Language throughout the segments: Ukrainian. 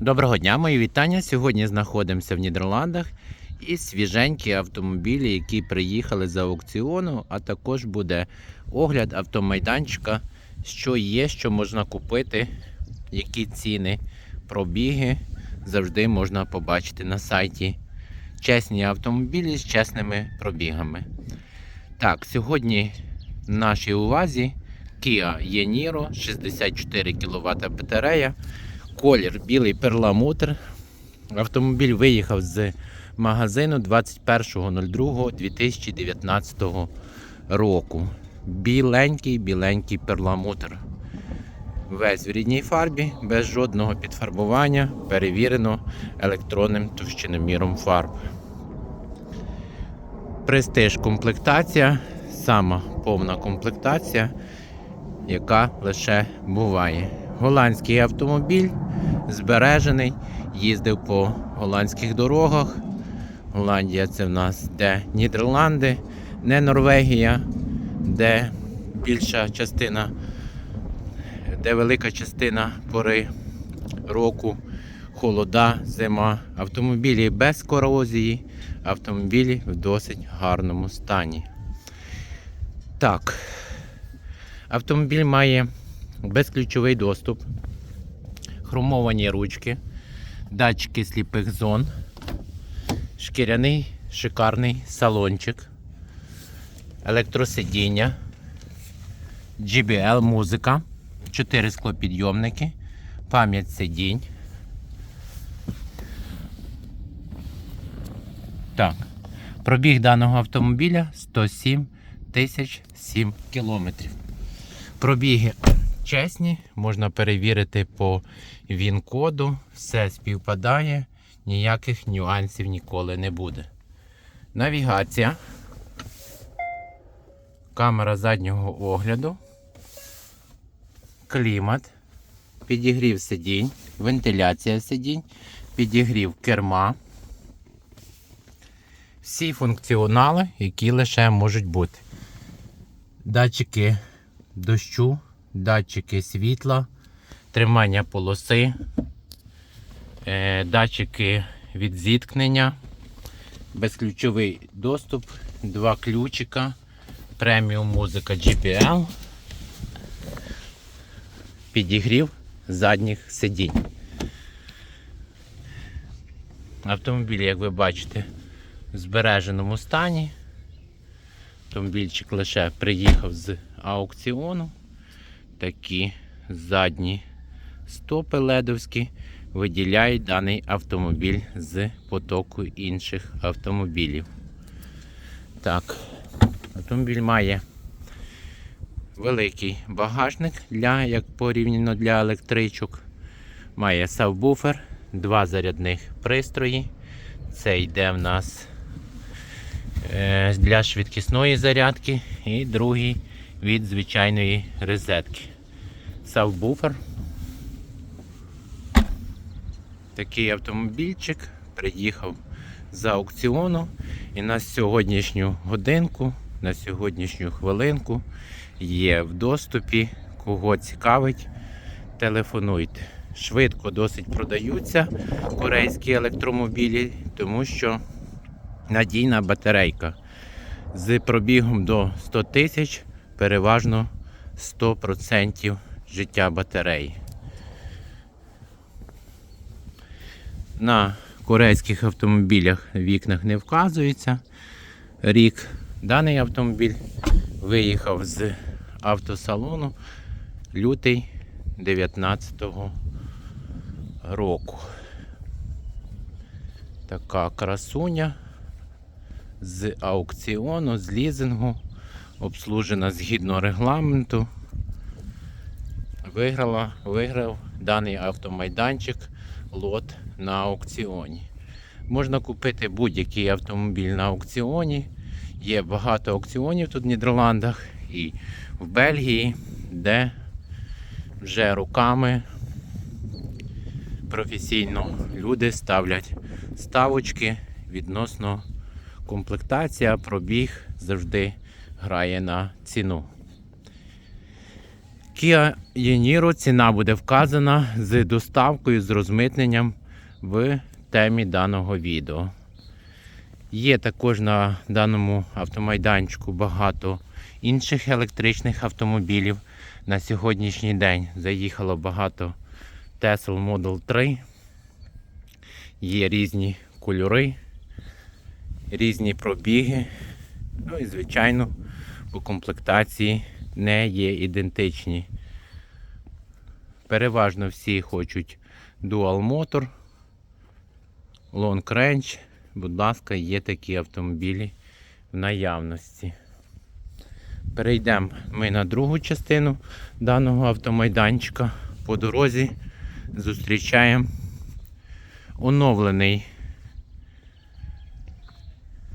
Доброго дня, мої вітання. Сьогодні знаходимося в Нідерландах і свіженькі автомобілі, які приїхали з аукціону, а також буде огляд автомайданчика, що є, що можна купити, які ціни, пробіги завжди можна побачити на сайті. Чесні автомобілі з чесними пробігами. Так, сьогодні в нашій увазі Kia e-Niro 64 кВт батарея. Колір білий перламутр. Автомобіль виїхав з магазину 21.02.2019 року. Біленький, біленький перламутр. Весь в рідній фарбі, без жодного підфарбування, перевірено електронним товщиноміром фарб. Престиж комплектація, сама повна комплектація, яка лише буває. Голландський автомобіль збережений, їздив по голландських дорогах. Голландія це в нас де Нідерланди, не Норвегія, де більша частина, де велика частина пори року, холода, зима. Автомобілі без корозії, автомобілі в досить гарному стані. Так, автомобіль має безключовий доступ, хромовані ручки, датчики сліпих зон, шкіряний шикарний салончик, електросидіння, GBL музика, 4 склопідйомники, пам'ять сидінь. Так, пробіг даного автомобіля 107 тисяч 7 кілометрів. Пробіги чесні, можна перевірити по ВІН-коду, все співпадає, ніяких нюансів ніколи не буде. Навігація, камера заднього огляду, клімат, підігрів сидінь, вентиляція сидінь, підігрів керма. Всі функціонали, які лише можуть бути. Датчики дощу, датчики світла, тримання полоси, е, датчики від зіткнення, безключовий доступ, два ключика, преміум музика GPL, підігрів задніх сидінь. Автомобіль, як ви бачите, в збереженому стані. Автомобільчик лише приїхав з аукціону. Такі задні стопи ледовські виділяють даний автомобіль з потоку інших автомобілів. Так, автомобіль має великий багажник для, як порівняно для електричок. Має сабвуфер, два зарядних пристрої. Це йде в нас е, для швидкісної зарядки і другий від звичайної розетки. Сабвуфер. Такий автомобільчик приїхав з аукціону і на сьогоднішню годинку, на сьогоднішню хвилинку є в доступі. Кого цікавить, телефонуйте. Швидко досить продаються корейські електромобілі, тому що надійна батарейка. З пробігом до 100 тисяч переважно 100% життя батареї. На корейських автомобілях вікнах не вказується рік. Даний автомобіль виїхав з автосалону лютий 19-го року. Така красуня з аукціону, з лізингу, обслужена згідно регламенту. Виграла, виграв даний автомайданчик лот на аукціоні. Можна купити будь-який автомобіль на аукціоні. Є багато аукціонів тут в Нідерландах і в Бельгії, де вже руками професійно люди ставлять ставочки відносно комплектація, пробіг завжди грає на ціну. Kia Yeniro ціна буде вказана з доставкою, з розмитненням в темі даного відео. Є також на даному автомайданчику багато інших електричних автомобілів. На сьогоднішній день заїхало багато Tesla Model 3. Є різні кольори, різні пробіги. Ну і, звичайно, по комплектації не є ідентичні. Переважно всі хочуть Dual Motor, Long Range. Будь ласка, є такі автомобілі в наявності. Перейдемо ми на другу частину даного автомайданчика. По дорозі зустрічаємо оновлений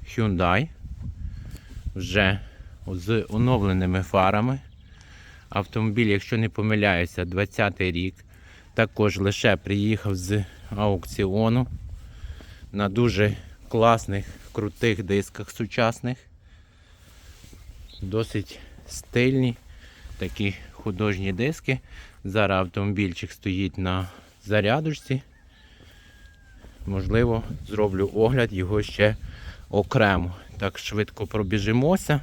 Hyundai вже з оновленими фарами. Автомобіль, якщо не помиляюся, 20-й рік. Також лише приїхав з аукціону на дуже класних, крутих дисках сучасних. Досить стильні такі художні диски. Зараз автомобільчик стоїть на зарядочці. Можливо, зроблю огляд його ще окремо. Так швидко пробіжимося.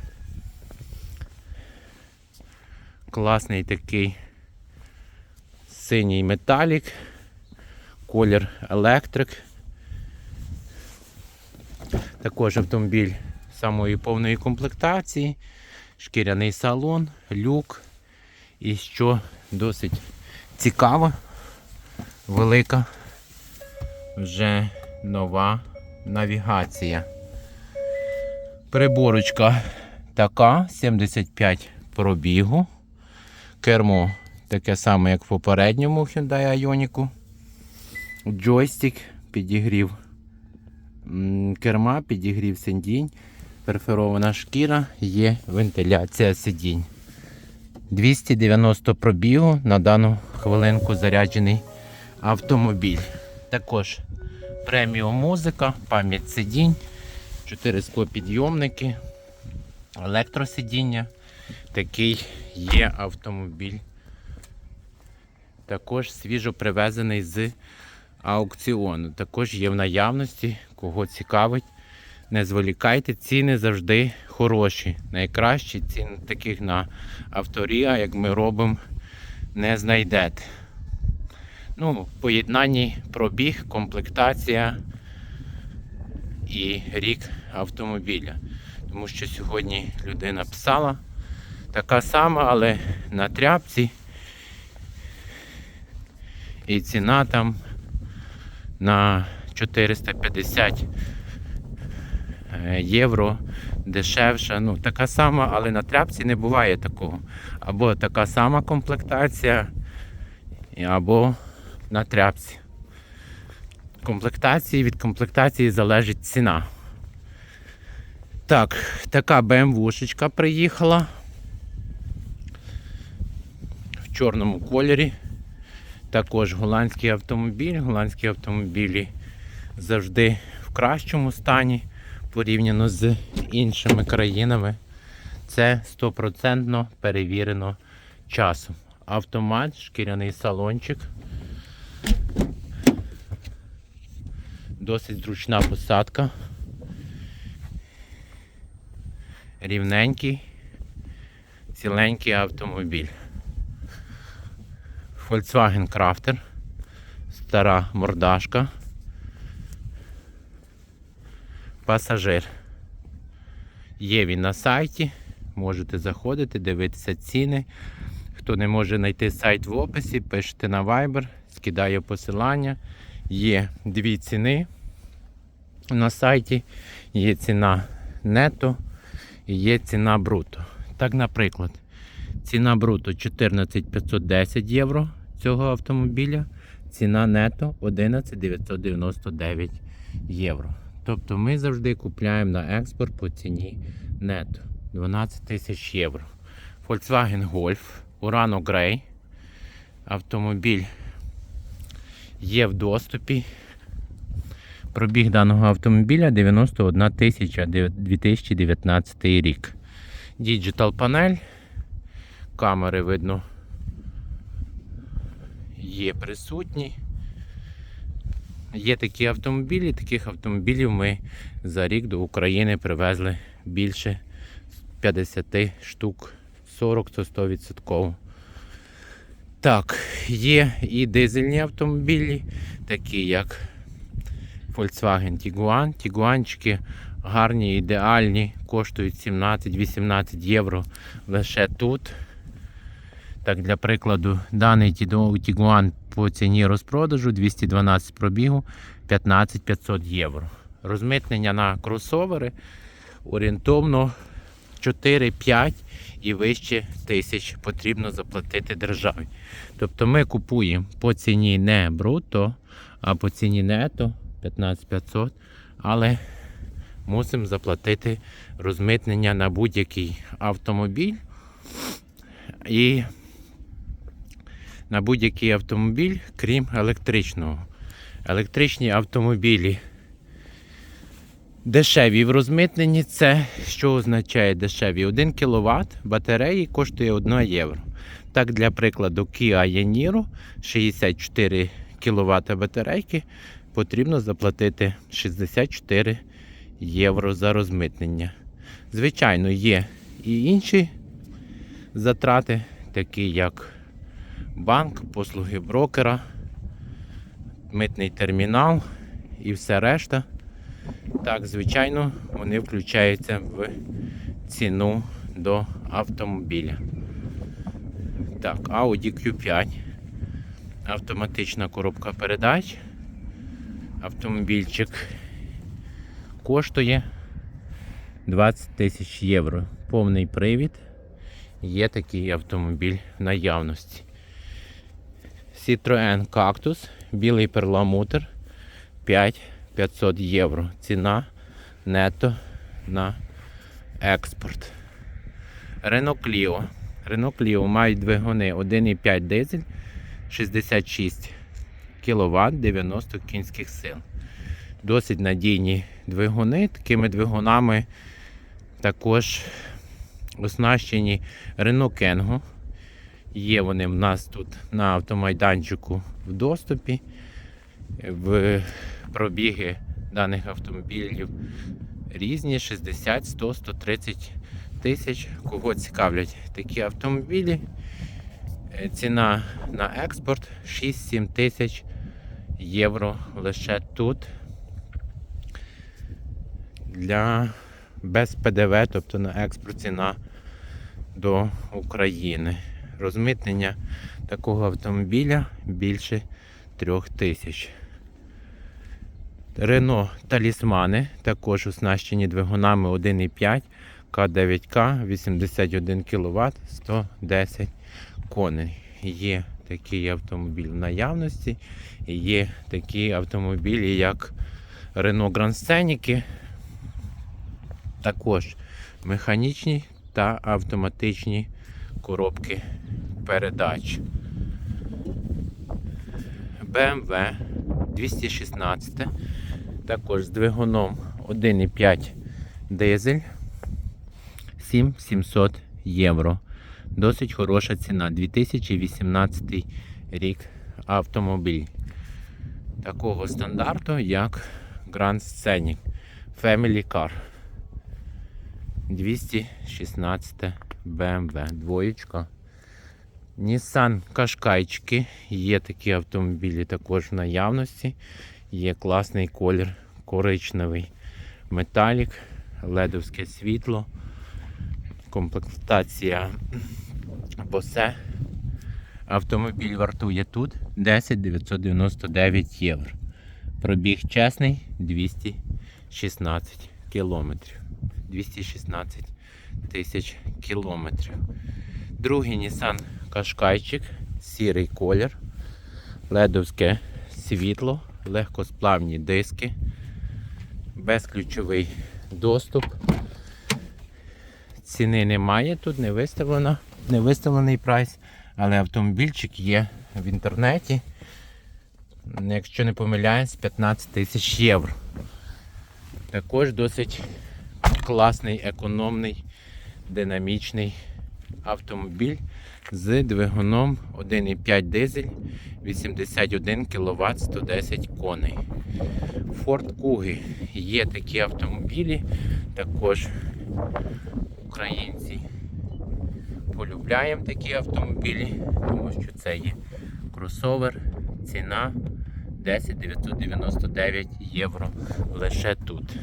Класний такий синій металік, колір електрик. Також автомобіль самої повної комплектації, шкіряний салон, люк. І що досить цікаво, велика вже нова навігація. Приборочка така, 75 пробігу. Кермо таке саме, як в попередньому Hyundai Ioniq. Джойстик, підігрів керма, підігрів сидінь, перфорована шкіра, є вентиляція сидінь. 290 пробігу на дану хвилинку заряджений автомобіль. Також преміум музика, пам'ять сидінь, 4 склопідйомники, електросидіння. Такий є автомобіль. Також свіжо привезений з аукціону. Також є в наявності, кого цікавить. Не зволікайте, ціни завжди хороші. Найкращі ціни таких на авторія, як ми робимо, не знайдете. Ну, поєднанні пробіг, комплектація і рік автомобіля. Тому що сьогодні людина писала така сама, але на тряпці. І ціна там на 450 е, євро дешевша. Ну, така сама, але на тряпці не буває такого. Або така сама комплектація, або на тряпці. Комплектації від комплектації залежить ціна. Так, така BMW-шечка приїхала в чорному кольорі. Також голландський автомобіль. Голландські автомобілі завжди в кращому стані порівняно з іншими країнами. Це 100% перевірено часом. Автомат, шкіряний салончик. Досить зручна посадка. Рівненький, ціленький автомобіль. Volkswagen Crafter. Стара мордашка. Пасажир. Є він на сайті. Можете заходити, дивитися ціни. Хто не може знайти сайт в описі, пишете на Viber, скидаю посилання. Є дві ціни на сайті. Є ціна нето і є ціна бруто. Так, наприклад, ціна бруто 14 510 євро цього автомобіля, ціна нето 11 999 євро. Тобто ми завжди купляємо на експорт по ціні нето 12 тисяч євро. Volkswagen Golf, Urano Grey. Автомобіль є в доступі. Пробіг даного автомобіля 91 тисяча 2019 рік. Діджитал панель. Камери видно є присутні. Є такі автомобілі, таких автомобілів ми за рік до України привезли більше 50 штук, 40 то 100%. Так, є і дизельні автомобілі, такі як Volkswagen Tiguan. Тігуанчики гарні, ідеальні, коштують 17-18 євро лише тут. Так, для прикладу, даний Tiguan по ціні розпродажу 212 пробігу 15 500 євро. Розмитнення на кросовери орієнтовно 4-5 і вище тисяч потрібно заплатити державі. Тобто ми купуємо по ціні не бруто, а по ціні нето 15 500, але мусимо заплатити розмитнення на будь-який автомобіль. І на будь-який автомобіль, крім електричного. Електричні автомобілі дешеві в розмитненні. Це що означає дешеві? 1 кВт батареї коштує 1 євро. Так, для прикладу, Kia Yaniro 64 кВт батарейки потрібно заплатити 64 євро за розмитнення. Звичайно, є і інші затрати, такі як банк, послуги брокера, митний термінал і все решта. Так, звичайно, вони включаються в ціну до автомобіля. Так, Audi Q5. Автоматична коробка передач. Автомобільчик коштує 20 тисяч євро. Повний привід. Є такий автомобіль в наявності. Citroen Cactus, білий перламутр 5500 євро. Ціна нето на експорт. Renault Clio. Renault Clio мають двигуни 1,5 дизель 66 кВт 90 кінських сил. Досить надійні двигуни. Такими двигунами також оснащені Renault Kengo. Є вони в нас тут на автомайданчику в доступі. В пробіги даних автомобілів різні 60, 100, 130 тисяч. Кого цікавлять такі автомобілі. Е, Ціна на експорт 6-7 тисяч євро лише тут. Для без ПДВ, тобто на експорт ціна до України. Розмитнення такого автомобіля більше 3 тисяч. Рено талісмани також оснащені двигунами 1,5 К9К 81 кВт 110 коней. Є такий автомобіль в наявності. Є такі автомобілі, як Grand Scenic, також механічні та автоматичні коробки передач. BMW 216, також з двигуном 1,5 дизель 7700 євро. Досить хороша ціна. 2018 рік автомобіль. Такого стандарту, як Grand Scenic Family Car. 216 BMW. Двоєчка. Nissan Qashqaiчки. Є такі автомобілі також в наявності. Є класний колір коричневий металік, ледовське світло, комплектація Bose. Автомобіль вартує тут 10 999 євро. Пробіг чесний 216 кілометрів. 216 тисяч кілометрів. Другий Nissan Qashqaiчик, сірий колір, ледовське світло, легкосплавні диски, безключовий доступ. Ціни немає, тут не виставлено, не виставлений прайс, але автомобільчик є в інтернеті. Якщо не помиляюсь, 15 тисяч євро. Також досить класний, економний, динамічний автомобіль з двигуном 1,5 дизель 81 кВт 110 коней. Ford Kugi. Є такі автомобілі, також українці полюбляємо такі автомобілі, тому що це є кросовер, ціна 10 999 євро лише тут.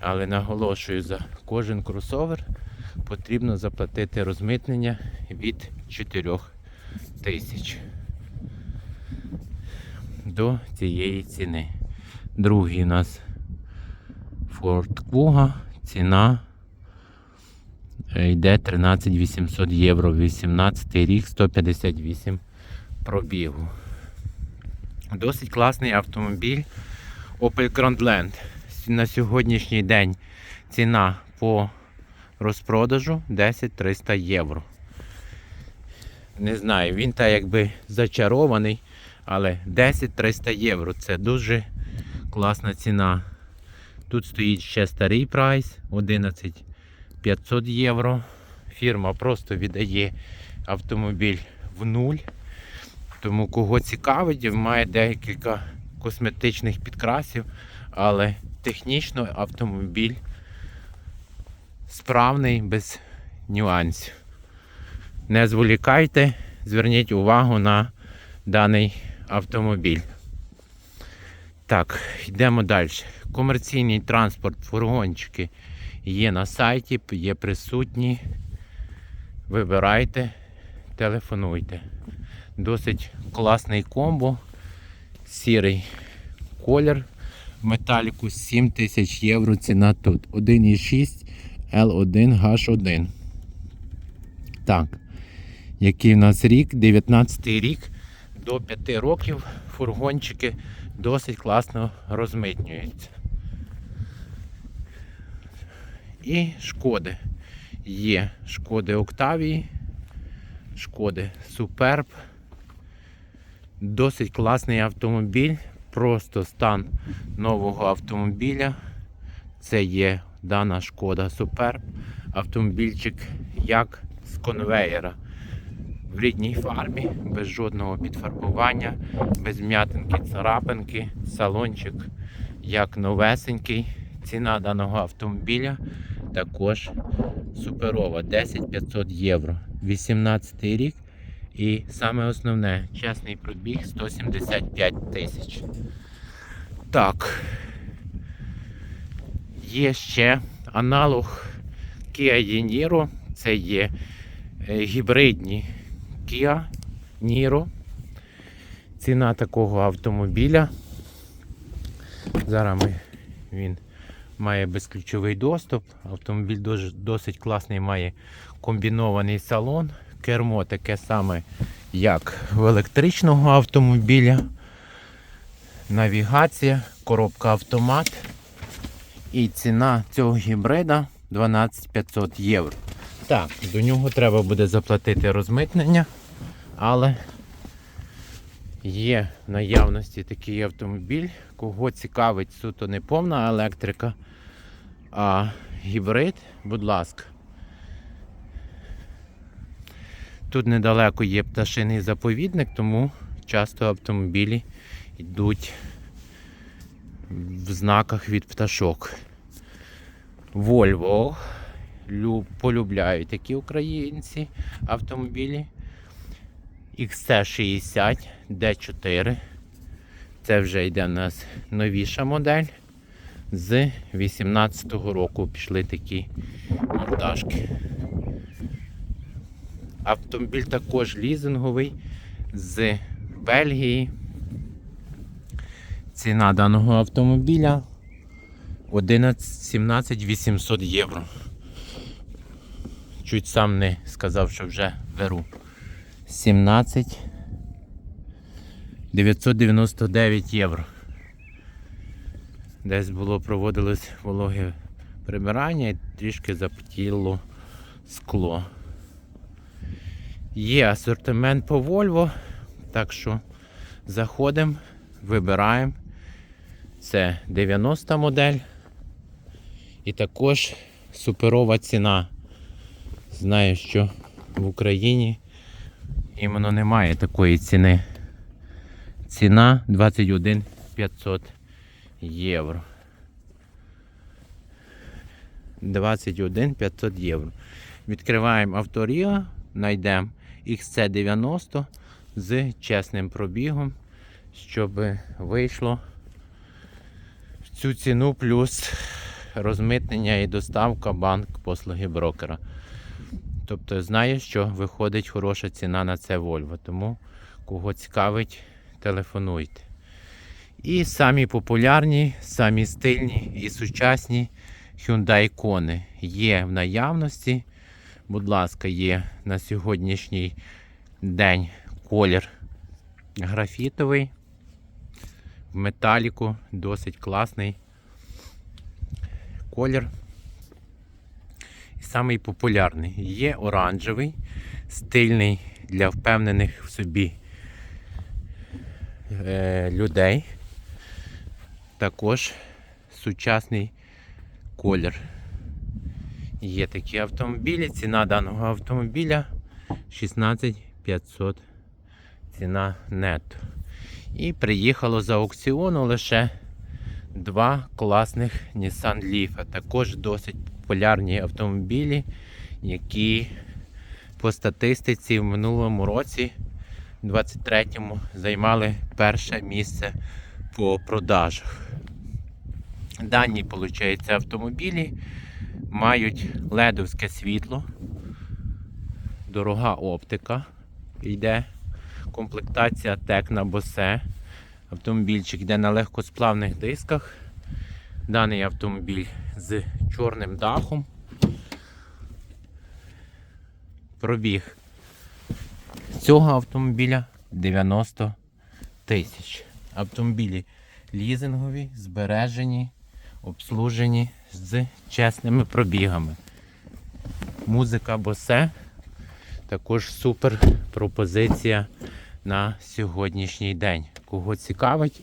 Але наголошую, за кожен кросовер потрібно заплатити розмитнення від 4 тисяч до цієї ціни. Другий у нас Ford Kuga, ціна е, йде 13 800 євро, 18 рік, 158 пробігу. Досить класний автомобіль Opel Grandland. На сьогоднішній день ціна по розпродажу 10 300 євро. Не знаю, він та якби зачарований, але 10 300 євро це дуже класна ціна. Тут стоїть ще старий прайс 11 500 євро. Фірма просто віддає автомобіль в нуль. Тому кого цікавить, має декілька косметичних підкрасів, але технічно автомобіль справний без нюансів. Не зволікайте, зверніть увагу на даний автомобіль. Так, йдемо далі. Комерційний транспорт, фургончики є на сайті, є присутні. Вибирайте, телефонуйте. Досить класний комбо. Сірий колір металіку 7 тисяч євро ціна тут. 1,6 L1H1. Так. Який в нас рік? 19 й рік. До 5 років фургончики досить класно розмитнюються. І шкоди. Є шкоди Октавії, шкоди Суперб. Досить класний автомобіль. Просто стан нового автомобіля. Це є дана шкода Суперб. Автомобільчик як з конвеєра. В рідній фарбі, без жодного підфарбування, без м'ятинки, царапинки, салончик як новесенький. Ціна даного автомобіля також суперова 10 500 євро. 18 рік. І саме основне, чесний пробіг 175 тисяч. Так. Є ще аналог Kia Niro. Це є е, гібридні Kia Niro. Ціна такого автомобіля. Зараз ми, він має безключовий доступ. Автомобіль досить класний, має комбінований салон. Кермо таке саме, як в електричного автомобіля. Навігація, коробка автомат. І ціна цього гібрида 12 500 євро. Так, до нього треба буде заплатити розмитнення, але є в наявності такий автомобіль, кого цікавить суто не повна електрика, а гібрид, будь ласка. Тут недалеко є пташиний заповідник, тому часто автомобілі йдуть в знаках від пташок. Лю- полюбляють такі українці автомобілі. XC60 D4. Це вже йде в нас новіша модель. З 18-го року пішли такі монтажки. Автомобіль також лізинговий з Бельгії. Ціна даного автомобіля 11 17 800 євро. Чуть сам не сказав, що вже беру. 17 999 євро. Десь було проводилось вологе прибирання і трішки запотіло скло. Є асортимент по Volvo, так що заходимо, вибираємо. Це 90 модель. І також суперова ціна. Знаю, що в Україні іменно немає такої ціни. Ціна 21 500 євро. 21 500 євро. Відкриваємо авторія, знайдемо XC90 з чесним пробігом, щоб вийшло в цю ціну плюс розмитнення і доставка банк послуги брокера. Тобто знаю, що виходить хороша ціна на це Volvo, тому кого цікавить, телефонуйте. І самі популярні, самі стильні і сучасні Hyundai Kona є в наявності. Будь ласка, є на сьогоднішній день колір графітовий. В металіку досить класний колір. І самий популярний. Є оранжевий, стильний для впевнених в собі е, людей. Також сучасний колір. Є такі автомобілі. Ціна даного автомобіля 16 500 ціна нетто. І приїхало з аукціону лише два класних Nissan Leaf. Також досить популярні автомобілі, які по статистиці в минулому році, 23-му, займали перше місце по продажах. Дані, виходить, автомобілі мають ледовське світло, дорога оптика йде, комплектація Tecna Bose. Автомобільчик йде на легкосплавних дисках. Даний автомобіль з чорним дахом. Пробіг цього автомобіля 90 тисяч. Автомобілі лізингові, збережені, обслужені з чесними пробігами. Музика Босе. Також супер пропозиція на сьогоднішній день. Кого цікавить,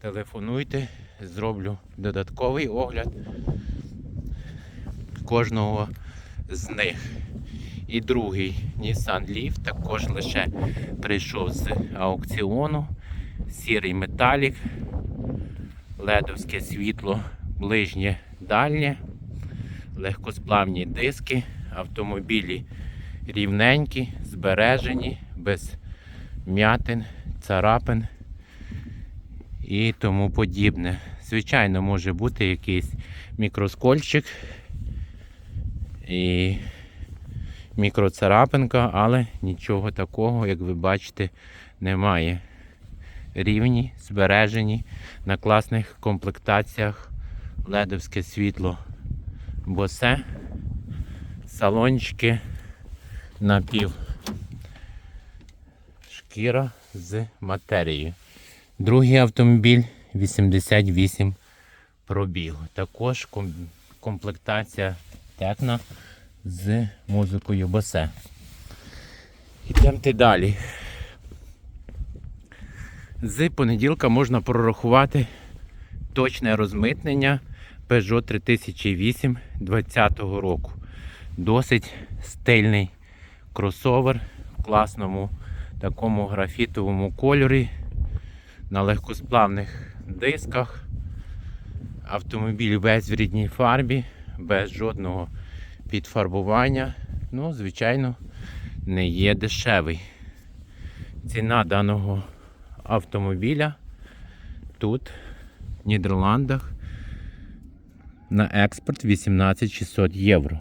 телефонуйте, зроблю додатковий огляд кожного з них. І другий Nissan Leaf також лише прийшов з аукціону. Сірий металік, ледовське світло, ближнє дальнє, легкосплавні диски, автомобілі рівненькі, збережені, без м'ятин, царапин і тому подібне. Звичайно, може бути якийсь мікроскольчик і мікроцарапинка, але нічого такого, як ви бачите, немає. Рівні, збережені на класних комплектаціях ледовське світло босе, салончики напів шкіра з матерією. Другий автомобіль 88 пробігу. Також комплектація текна з музикою Босе. Йдемте далі. З понеділка можна прорахувати точне розмитнення Peugeot 3008 2020 року. Досить стильний кросовер в класному такому графітовому кольорі на легкосплавних дисках. Автомобіль весь в рідній фарбі, без жодного підфарбування. Ну, звичайно, не є дешевий. Ціна даного автомобіля тут, в Нідерландах, на експорт 18600 євро.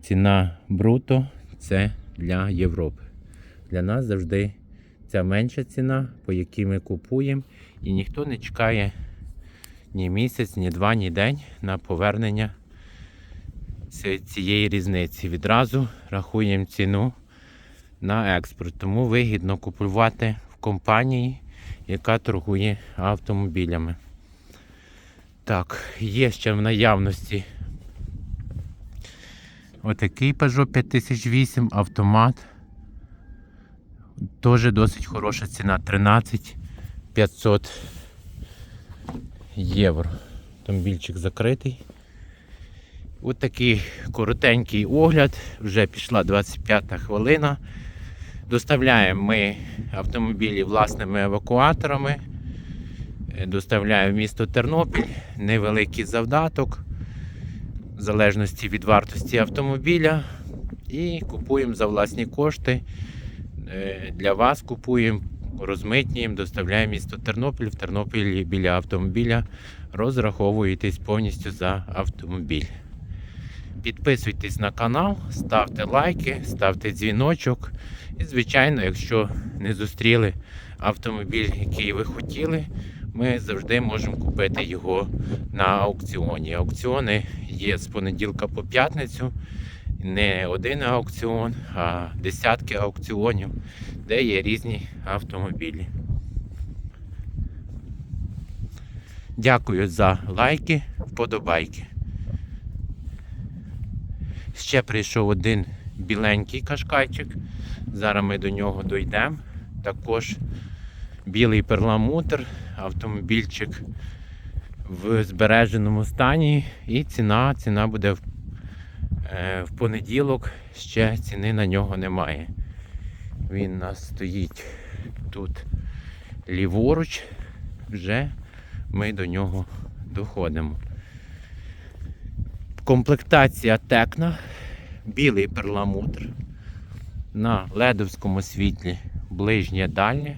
Ціна бруто це для Європи. Для нас завжди ця менша ціна, по якій ми купуємо, і ніхто не чекає ні місяць, ні два, ні день на повернення цієї різниці. Відразу рахуємо ціну на експорт. Тому вигідно купувати в компанії, яка торгує автомобілями. Так, є ще в наявності отакий Peugeot 5008 автомат. Теж досить хороша ціна 13 500 євро. Автомобільчик закритий. Ось такий коротенький огляд. Вже пішла 25 хвилина. Доставляємо ми автомобілі власними евакуаторами. Доставляємо в місто Тернопіль. Невеликий завдаток. В залежності від вартості автомобіля. І купуємо за власні кошти. Е, Для вас купуємо, розмитнюємо, доставляємо місто Тернопіль. В Тернопілі біля автомобіля розраховуєтесь повністю за автомобіль. Підписуйтесь на канал, ставте лайки, ставте дзвіночок. І, звичайно, якщо не зустріли автомобіль, який ви хотіли, ми завжди можемо купити його на аукціоні. Аукціони є з понеділка по п'ятницю. Не один аукціон, а десятки аукціонів, де є різні автомобілі. Дякую за лайки, вподобайки. Ще прийшов один біленький кашкайчик. Зараз ми до нього дійдемо. Також білий перламутр, автомобільчик в збереженому стані. І ціна, ціна буде в, е, в понеділок. Ще ціни на нього немає. Він у нас стоїть тут ліворуч. Вже ми до нього доходимо. Комплектація текна, білий перламутр на ледовському світлі ближнє дальнє.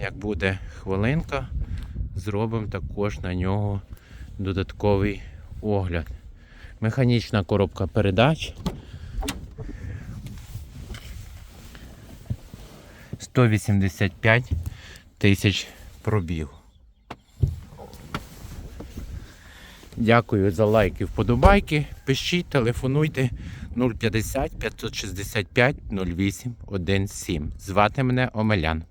Як буде хвилинка, зробимо також на нього додатковий огляд. Механічна коробка передач. 185 тисяч пробіг. Дякую за лайки, вподобайки. Пишіть, телефонуйте 050 565 08 17. Звати мене Омелян.